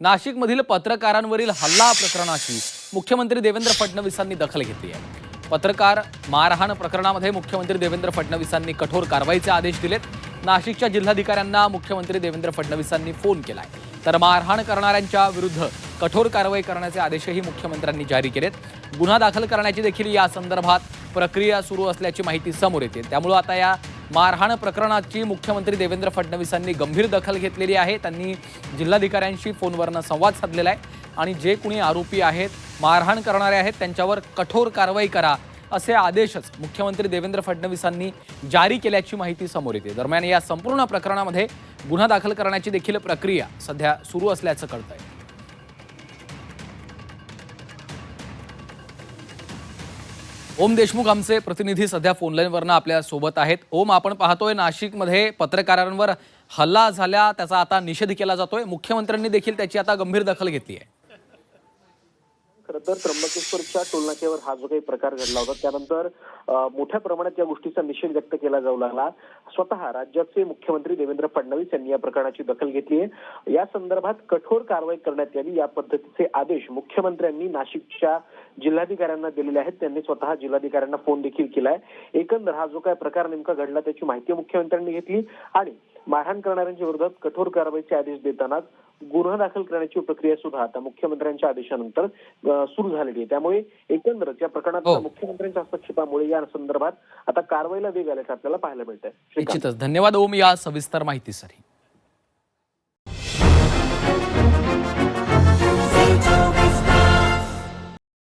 नाशिकमधील पत्रकारांवरील हल्ला प्रकरणाची मुख्यमंत्री देवेंद्र फडणवीसांनी दखल घेतली आहे. पत्रकार मारहाण प्रकरणामध्ये मुख्यमंत्री देवेंद्र फडणवीसांनी कठोर कारवाईचे आदेश दिलेत. नाशिकच्या जिल्हाधिकाऱ्यांना मुख्यमंत्री देवेंद्र फडणवीसांनी फोन केलाय. तर मारहाण करणाऱ्यांच्या विरुद्ध कठोर कारवाई करण्याचे आदेशही मुख्यमंत्र्यांनी जारी केलेत. गुन्हा दाखल करण्याची देखील या संदर्भात प्रक्रिया सुरू असल्याची माहिती समोर येते. त्यामुळं आता या मारहाण प्रकरणाची मुख्यमंत्री देवेंद्र फडणवीसांनी गंभीर दखल घेतलेली आहे. त्यांनी जिल्हाधिकाऱ्यांशी फोनवरनं संवाद साधलेला आहे. आणि जे कुणी आरोपी आहेत मारहाण करणारे आहेत त्यांच्यावर कठोर कारवाई करा असे आदेशच मुख्यमंत्री देवेंद्र फडणवीसांनी जारी केल्याची माहिती समोर येते. दरम्यान या संपूर्ण प्रकरणामध्ये गुन्हा दाखल करण्याची देखील प्रक्रिया सध्या सुरू असल्याचं कळतंय. ओम देशमुख आमचे प्रतिनिधी सध्या फोनलाईनवरनं आपल्यासोबत आहेत. ओम आपण पाहतोय नाशिकमध्ये पत्रकारांवर हल्ला झाला त्याचा आता निषेध केला जातोय. मुख्यमंत्र्यांनी देखील त्याची आता गंभीर दखल घेतली आहे. खरं तर त्र्यंबकेश्वरच्या टोलनाक्यावर हा जो काही प्रकार घडला होता त्यानंतर मोठ्या प्रमाणात या गोष्टीचा निषेध व्यक्त केला जाऊ लागला. स्वतः राज्याचे मुख्यमंत्री देवेंद्र फडणवीस यांनी या प्रकरणाची दखल घेतली आहे. या संदर्भात कठोर कारवाई करण्यात यावी या पद्धतीचे आदेश मुख्यमंत्र्यांनी नाशिकच्या जिल्हाधिकाऱ्यांना दिलेले आहेत. त्यांनी स्वतः जिल्हाधिकाऱ्यांना फोन देखील केलाय. एकंदर हा जो काय प्रकार नेमका घडला त्याची माहिती मुख्यमंत्र्यांनी घेतली. आणि मारहाण करणाऱ्यांच्या विरोधात कठोर कारवाईचे आदेश देतानाच गुन्हा दाखल करण्याची प्रक्रिया सुद्धा आता मुख्यमंत्र्यांच्या आदेशानंतर सुरू झालेली आहे. त्यामुळे एकंदरच या प्रकरणात हो. मुख्यमंत्र्यांच्या हस्तक्षेपामुळे या संदर्भात आता कारवाईला वेग आल्याचं आपल्याला पाहायला मिळत आहे निश्चितच. धन्यवाद ओम या सविस्तर माहितीसाठी.